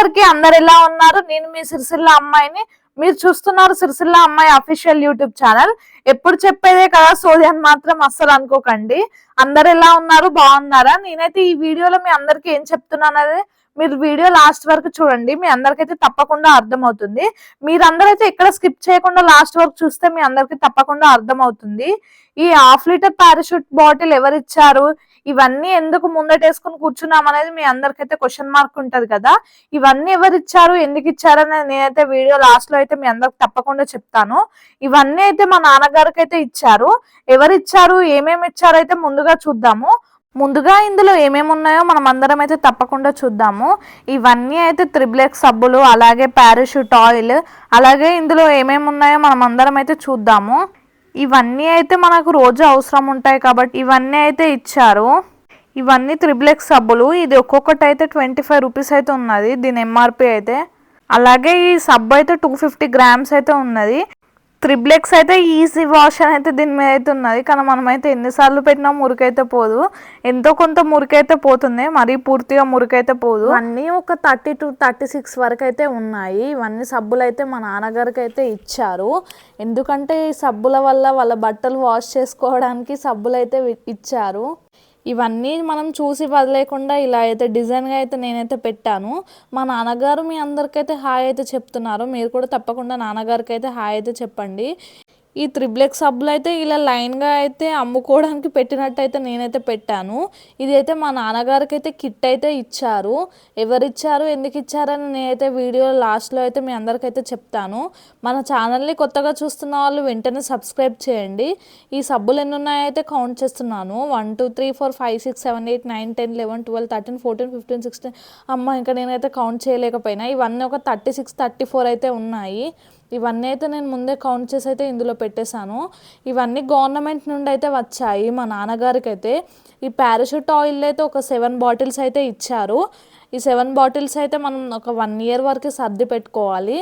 అందరికి అందరు ఎలా ఉన్నారు? నేను మీ సిరిసిల్ల అమ్మాయిని. మీరు చూస్తున్నారు సిరిసిల్ల అమ్మాయి అఫీషియల్ యూట్యూబ్ ఛానల్. ఎప్పుడు చెప్పేదే కదా సోది అని మాత్రం అస్సలు అనుకోకండి. అందరు ఎలా ఉన్నారు? బాగున్నారా? నేనైతే ఈ వీడియోలో మీ అందరికి ఏం చెప్తున్నానది మీరు వీడియో లాస్ట్ వరకు చూడండి. మీ అందరికైతే తప్పకుండా అర్థమవుతుంది. మీరందరైతే ఎక్కడ స్కిప్ చేయకుండా లాస్ట్ వరకు చూస్తే మీ అందరికి తప్పకుండా అర్థమవుతుంది. ఈ హాఫ్ లీటర్ పారాషూట్ బాటిల్ ఎవరు ఇచ్చారు ఇవన్నీ ఎందుకు ముందటేసుకుని కూర్చున్నాం అనేది మీ అందరికైతే క్వశ్చన్ మార్క్ ఉంటది కదా. ఇవన్నీ ఎవరు ఇచ్చారు ఎందుకు ఇచ్చారు అనేది నేనైతే వీడియో లాస్ట్లో అయితే మీ అందరికి తప్పకుండా చెప్తాను. ఇవన్నీ అయితే మా నాన్నగారికి అయితే ఇచ్చారు. ఎవరు ఇచ్చారు ఏమేమి ఇచ్చారు అయితే ముందుగా చూద్దాము. ముందుగా ఇందులో ఏమేమి ఉన్నాయో మనం అందరం అయితే తప్పకుండా చూద్దాము. ఇవన్నీ అయితే త్రిబ్లెక్స్ సబ్బులు అలాగే పారాషూట్ ఆయిల్ అలాగే ఇందులో ఏమేమి ఉన్నాయో మనం అందరం అయితే చూద్దాము. ఇవన్నీ అయితే మనకు రోజు అవసరం ఉంటాయి కాబట్టి ఇవన్నీ అయితే ఇచ్చారు. ఇవన్నీ త్రిబ్లెక్స్ సబ్బులు. ఇది ఒక్కొక్కటి అయితే ట్వంటీ ఫైవ్ రూపీస్ అయితే ఉన్నది. దీని ఎంఆర్పి అయితే. అలాగే ఈ సబ్బు అయితే టూ ఫిఫ్టీ గ్రామ్స్ అయితే ఉన్నది. త్రిబ్లెక్స్ అయితే ఈజీ వాష్ అని అయితే దీని మీద అయితే ఉన్నది. కానీ మనమైతే ఎన్నిసార్లు పెట్టినా మురికైతే పోదు. ఎంతో కొంత మురికైతే పోతుంది. మరీ పూర్తిగా మురికైతే పోదు. అన్నీ ఒక థర్టీ టు థర్టీ సిక్స్ వరకు అయితే ఉన్నాయి. ఇవన్నీ సబ్బులు అయితే మా నాన్నగారికి అయితే ఇచ్చారు. ఎందుకంటే ఈ సబ్బుల వల్ల వాళ్ళ బట్టలు వాష్ చేసుకోవడానికి సబ్బులు అయితే ఇచ్చారు. ఇవన్నీ మనం చూసి వదిలేకుండా ఇలా అయితే డిజైన్గా అయితే నేనైతే పెట్టాను. మా నాన్నగారు మీ అందరికైతే హాయ్ అయితే చెప్తున్నారు. మీరు కూడా తప్పకుండా నాన్నగారికి అయితే హాయ్ అయితే చెప్పండి. ఈ త్రిబ్లెక్స్ సబ్బులు అయితే ఇలా లైన్గా అయితే అమ్ముకోవడానికి పెట్టినట్టు అయితే నేనైతే పెట్టాను. ఇది అయితే మా నాన్నగారికి అయితే కిట్ అయితే ఇచ్చారు. ఎవరు ఇచ్చారు ఎందుకు ఇచ్చారని నేనైతే వీడియో లాస్ట్లో అయితే మీ అందరికైతే చెప్తాను. మన ఛానల్ని కొత్తగా చూస్తున్న వాళ్ళు వెంటనే సబ్స్క్రైబ్ చేయండి. ఈ సబ్బులు ఎన్ని ఉన్నాయో అయితే కౌంట్ చేస్తున్నాను. One two three four five six seven eight nine ten eleven twelve thirteen fourteen fifteen sixteen. అమ్మ ఇంకా నేనైతే కౌంట్ చేయలేకపోయినా. ఇవన్నీ ఒక థర్టీ సిక్స్ థర్టీ ఫోర్ అయితే ఉన్నాయి. ఇవన్నీ అయితే నేను ముందే కౌంట్ చేసి అయితే ఇందులో పెట్టేశాను. ఇవన్నీ గవర్నమెంట్ నుండి అయితే వచ్చాయి. మా నాన్నగారికి అయితే ఈ పారాషూట్ ఆయిల్ అయితే ఒక సెవెన్ బాటిల్స్ అయితే ఇచ్చారు. ఈ సెవెన్ బాటిల్స్ అయితే మనం ఒక వన్ ఇయర్ వరకు సర్ది పెట్టుకోవాలి.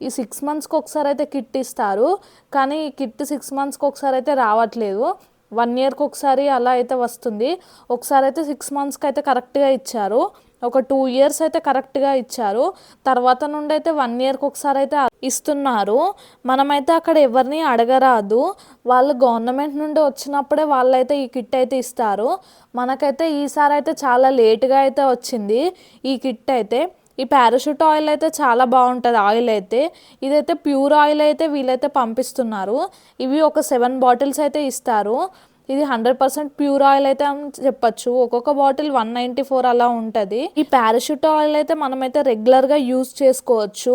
ఈ సిక్స్ మంత్స్కి ఒకసారి అయితే కిట్ ఇస్తారు. కానీ ఈ కిట్ సిక్స్ మంత్స్కి ఒకసారి అయితే రావట్లేదు. వన్ ఇయర్కి ఒకసారి అలా అయితే వస్తుంది. ఒకసారి అయితే సిక్స్ మంత్స్కి అయితే కరెక్ట్గా ఇచ్చారు. ఒక టూ ఇయర్స్ అయితే కరెక్ట్గా ఇచ్చారు. తర్వాత నుండి అయితే వన్ ఇయర్కి ఒకసారి అయితే ఇస్తున్నారు. మనమైతే అక్కడ ఎవరిని అడగరాదు. వాళ్ళు గవర్నమెంట్ నుండి వచ్చినప్పుడే వాళ్ళైతే ఈ కిట్ అయితే ఇస్తారు. మనకైతే ఈసారి అయితే చాలా లేటుగా అయితే వచ్చింది ఈ కిట్ అయితే. ఈ పారాషూట్ ఆయిల్ అయితే చాలా బాగుంటుంది ఆయిల్ అయితే. ఇదైతే ప్యూర్ ఆయిల్ అయితే వీళ్ళైతే పంపిస్తున్నారు. ఇవి ఒక సెవెన్ బాటిల్స్ అయితే ఇస్తారు. ఇది హండ్రెడ్ పర్సెంట్ ప్యూర్ ఆయిల్ అయితే అని ఒక్కొక్క బాటిల్ వన్ నైంటీ ఫోర్ అలా ఉంటుంది. ఈ పారాషూట్ ఆయిల్ అయితే మనమైతే రెగ్యులర్గా యూజ్ చేసుకోవచ్చు.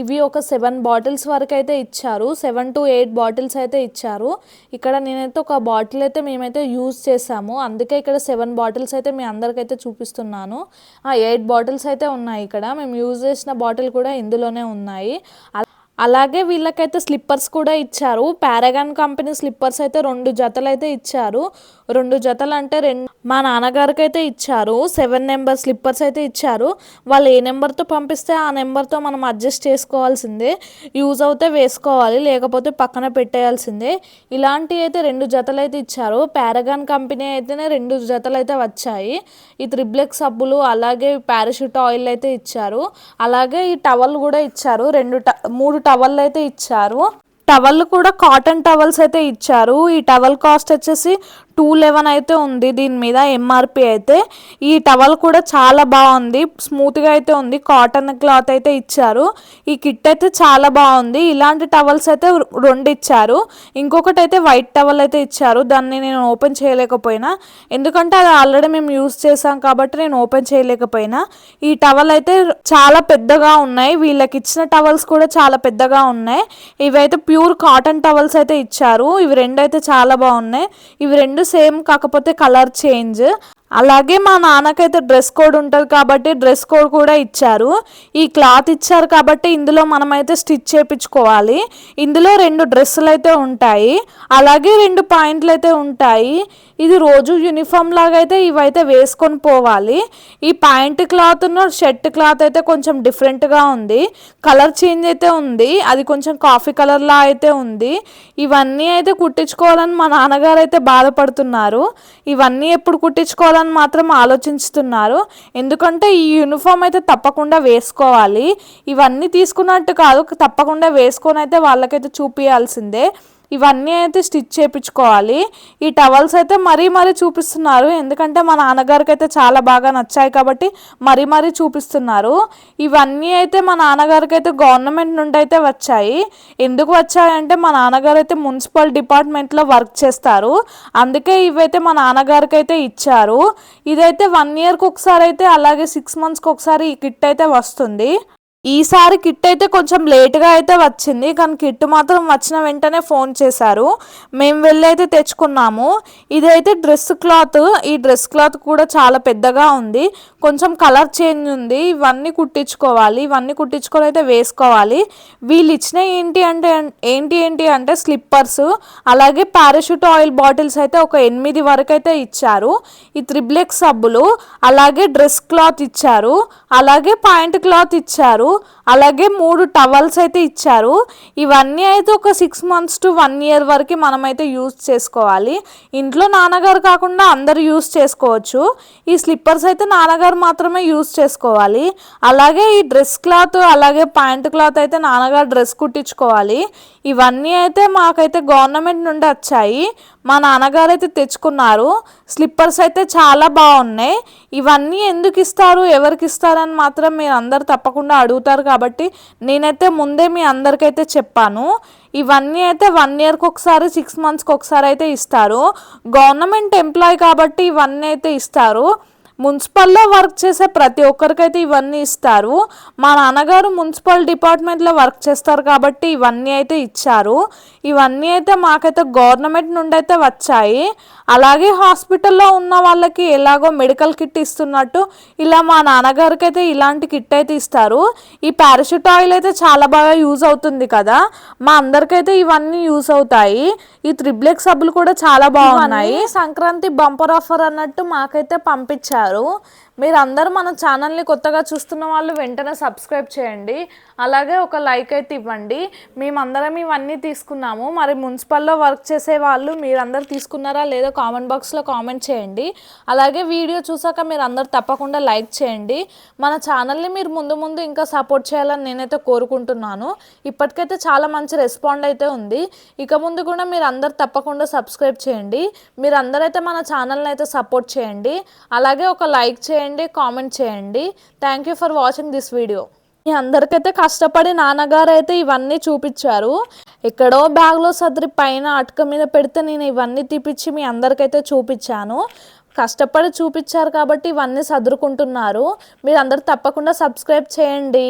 ఇవి ఒక సెవెన్ బాటిల్స్ వరకు అయితే ఇచ్చారు. సెవెన్ టు ఎయిట్ బాటిల్స్ అయితే ఇచ్చారు. ఇక్కడ నేనైతే ఒక బాటిల్ అయితే మేమైతే యూజ్ చేసాము అందుకే ఇక్కడ సెవెన్ బాటిల్స్ అయితే మీ అందరికైతే చూపిస్తున్నాను. ఆ ఎయిట్ బాటిల్స్ అయితే ఉన్నాయి ఇక్కడ. మేము యూజ్ చేసిన బాటిల్ కూడా ఇందులోనే ఉన్నాయి. అలాగే వీళ్ళకైతే స్లిప్పర్స్ కూడా ఇచ్చారు. పారగాన్ కంపెనీ స్లిప్పర్స్ అయితే రెండు జతలు అయితే ఇచ్చారు. రెండు జతలు అంటే రెండు మా నాన్నగారికి అయితే ఇచ్చారు. సెవెన్ నెంబర్ స్లిప్పర్స్ అయితే ఇచ్చారు. వాళ్ళు ఏ నెంబర్తో పంపిస్తే ఆ నెంబర్తో మనం అడ్జస్ట్ చేసుకోవాల్సిందే. యూజ్ అవుతే వేసుకోవాలి లేకపోతే పక్కన పెట్టేయాల్సిందే. ఇలాంటివి అయితే రెండు జతలు అయితే ఇచ్చారు. పారగాన్ కంపెనీ అయితేనే రెండు జతలు అయితే వచ్చాయి. ఈ త్రిబ్లెక్ సబ్బులు అలాగే పారాషూట్ ఆయిల్ అయితే ఇచ్చారు. అలాగే ఈ టవల్ కూడా ఇచ్చారు. రెండు ట- మూడు టవల్ అయితే ఇచ్చారు. టవల్ కూడా కాటన్ టవల్స్ అయితే ఇచ్చారు. ఈ టవల్ కాస్ట్ వచ్చేసి టూ లెవెన్ అయితే ఉంది దీని మీద ఎంఆర్పి అయితే. ఈ టవల్ కూడా చాలా బాగుంది స్మూత్గా అయితే ఉంది కాటన్ క్లాత్ అయితే ఇచ్చారు. ఈ కిట్ అయితే చాలా బాగుంది ఇలాంటి టవల్స్ అయితే రెండు ఇచ్చారు ఇంకొకటి అయితే వైట్ టవల్ అయితే ఇచ్చారు దాన్ని నేను ఓపెన్ చేయలేకపోయినా. ఎందుకంటే అది ఆల్రెడీ మేము యూస్ చేసాం కాబట్టి నేను ఓపెన్ చేయలేకపోయినా. ఈ టవల్ అయితే చాలా పెద్దగా ఉన్నాయి వీళ్ళకి ఇచ్చిన టవల్స్ కూడా చాలా పెద్దగా ఉన్నాయి. ఇవైతే ప్యూర్ కాటన్ టవల్స్ అయితే ఇచ్చారు ఇవి రెండు అయితే చాలా బాగున్నాయి. ఇవి రెండు సేమ్ కాకపోతే కలర్ చేంజ్ అలాగే మా నాన్నకైతే డ్రెస్ కోడ్ ఉంటుంది కాబట్టి డ్రెస్ కోడ్ కూడా ఇచ్చారు. ఈ క్లాత్ ఇచ్చారు కాబట్టి ఇందులో మనమైతే స్టిచ్ చేయించుకోవాలి. ఇందులో రెండు డ్రెస్సులు అయితే ఉంటాయి. అలాగే రెండు పాయింట్లు అయితే ఉంటాయి. ఇది రోజు యూనిఫామ్ లాగా అయితే ఇవైతే వేసుకొని పోవాలి. ఈ పాయింట్ క్లాత్ షర్ట్ క్లాత్ అయితే కొంచెం డిఫరెంట్గా ఉంది. కలర్ చేంజ్ అయితే ఉంది. అది కొంచెం కాఫీ కలర్లా అయితే ఉంది. ఇవన్నీ అయితే కుట్టించుకోవాలని మా నాన్నగారు అయితే బాధపడుతున్నారు. ఇవన్నీ ఎప్పుడు కుట్టించుకోవాలి వేసుకోవాలని మాత్రం ఆలోచిస్తున్నారు. ఎందుకంటే ఈ యూనిఫామ్ అయితే తప్పకుండా వేసుకోవాలి. ఇవన్నీ తీసుకున్నట్టు కాదు తప్పకుండా వేసుకొని అయితే వాళ్ళకైతే చూపించాల్సిందే ఇవన్నీ అయితే స్టిచ్ చేయించుకోవాలి. ఈ టవల్స్ అయితే మరీ మరీ చూపిస్తున్నారు. ఎందుకంటే మా నాన్నగారికి అయితే చాలా బాగా నచ్చాయి కాబట్టి మరీ మరీ చూపిస్తున్నారు. ఇవన్నీ అయితే మా నాన్నగారికి అయితే గవర్నమెంట్ నుండి అయితే వచ్చాయి. ఎందుకు వచ్చాయంటే మా నాన్నగారు అయితే మున్సిపల్ డిపార్ట్మెంట్లో వర్క్ చేస్తారు. అందుకే ఇవైతే మా నాన్నగారికి అయితే ఇచ్చారు. ఇదైతే వన్ ఇయర్కి ఒకసారి అయితే అలాగే సిక్స్ మంత్స్కి ఒకసారి ఈ కిట్ అయితే వస్తుంది. ఈసారి కిట్ అయితే కొంచెం లేట్గా అయితే వచ్చింది కానీ కిట్ మాత్రం వచ్చిన వెంటనే ఫోన్ చేశారు. మేము వెళ్ళి అయితే తెచ్చుకున్నాము. ఇదైతే డ్రెస్ క్లాత్. ఈ డ్రెస్ క్లాత్ కూడా చాలా పెద్దగా ఉంది. కొంచెం కలర్ చేంజ్ ఉంది ఇవన్నీ కుట్టించుకోవాలి ఇవన్నీ కుట్టించుకొని అయితే వేసుకోవాలి. వీళ్ళు ఇచ్చిన ఏంటి అంటే ఏంటి ఏంటి అంటే స్లిప్పర్స్ అలాగే పారాషూట్ ఆయిల్ బాటిల్స్ అయితే ఒక ఎనిమిది వరకు అయితే ఇచ్చారు. ఈ త్రిబ్లెక్ సబ్బులు అలాగే డ్రెస్ క్లాత్ ఇచ్చారు అలాగే పాయింట్ క్లాత్ ఇచ్చారు అలాగే మూడు టవల్స్ అయితే ఇచ్చారు. ఇవన్నీ అయితే ఒక six months to one year వరకు మనమైతే యూజ్ చేసుకోవాలి. ఇంట్లో నాన్నగారు కాకుండా అందరు యూజ్ చేసుకోవచ్చు. ఈ స్లిప్పర్స్ అయితే నాన్నగారు మాత్రమే యూజ్ చేసుకోవాలి. అలాగే ఈ డ్రెస్ క్లాత్ అలాగే ప్యాంట్ క్లాత్ అయితే నాన్నగారు డ్రెస్ కుట్టించుకోవాలి. ఇవన్నీ అయితే మాకైతే గవర్నమెంట్ నుండి వచ్చాయి. మా నాన్నగారు అయితే తెచ్చుకున్నారు. స్లిప్పర్స్ అయితే చాలా బాగున్నాయి. ఇవన్నీ ఎందుకు ఇస్తారు ఎవరికి ఇస్తారని మాత్రం మీరు అందరు తప్పకుండా అడుగుతారు కాబట్టి నేనైతే ముందే మీ అందరికైతే చెప్పాను. ఇవన్నీ అయితే వన్ ఇయర్కి ఒకసారి సిక్స్ మంత్స్కి ఒకసారి అయితే ఇస్తారు. గవర్నమెంట్ ఎంప్లాయ్ కాబట్టి ఇవన్నీ అయితే ఇస్తారు. మున్సిపల్లో వర్క్ చేసే ప్రతి ఒక్కరికైతే ఇవన్నీ ఇస్తారు. మా నాన్నగారు మున్సిపల్ డిపార్ట్మెంట్లో వర్క్ చేస్తారు కాబట్టి ఇవన్నీ అయితే ఇచ్చారు. ఇవన్నీ అయితే మాకైతే గవర్నమెంట్ నుండి అయితే వచ్చాయి. అలాగే హాస్పిటల్లో ఉన్న వాళ్ళకి ఎలాగో మెడికల్ కిట్ ఇస్తున్నట్టు ఇలా మా నాన్నగారికి అయితే ఇలాంటి కిట్ అయితే ఇస్తారు. ఈ పారాషూట్ ఆయిల్ అయితే చాలా బాగా యూజ్ అవుతుంది కదా. మా అందరికైతే ఇవన్నీ యూజ్ అవుతాయి. ఈ త్రిబ్లెక్ సబ్బులు కూడా చాలా బాగున్నాయి. సంక్రాంతి బంపర్ ఆఫర్ అన్నట్టు మాకైతే పంపించారు. ఉంటారో మీరు అందరూ మన ఛానల్ని కొత్తగా చూస్తున్న వాళ్ళు వెంటనే సబ్స్క్రైబ్ చేయండి. అలాగే ఒక లైక్ అయితే ఇవ్వండి. మేమందరం ఇవన్నీ తీసుకున్నాము. మరి మున్సిపల్లో వర్క్ చేసే వాళ్ళు మీరందరూ తీసుకున్నారా లేదో కామెంట్ బాక్స్లో కామెంట్ చేయండి. అలాగే వీడియో చూసాక మీరు అందరు తప్పకుండా లైక్ చేయండి. మన ఛానల్ని మీరు ముందు ముందు ఇంకా సపోర్ట్ చేయాలని నేనైతే కోరుకుంటున్నాను. ఇప్పటికైతే చాలా మంచి రెస్పాండ్ అయితే ఉంది. ఇక ముందు కూడా మీరు అందరు తప్పకుండా సబ్స్క్రైబ్ చేయండి. మీరందరైతే మన ఛానల్ని అయితే సపోర్ట్ చేయండి. అలాగే ఒక లైక్ చేయండి. కామెంట్ చేయండి. Thank you for watching this video మీ అందరికైతే కష్టపడి నాన్నగారు అయితే ఇవన్నీ చూపించారు. ఎక్కడో బ్యాగ్లో సర్ది పైన అటుక మీద పెడితే నేను ఇవన్నీ తీపిచ్చి మీ అందరికైతే చూపించాను. కష్టపడి చూపించారు కాబట్టి ఇవన్నీ సదురుకుంటున్నారు. మీరు అందరు తప్పకుండా సబ్స్క్రైబ్ చేయండి.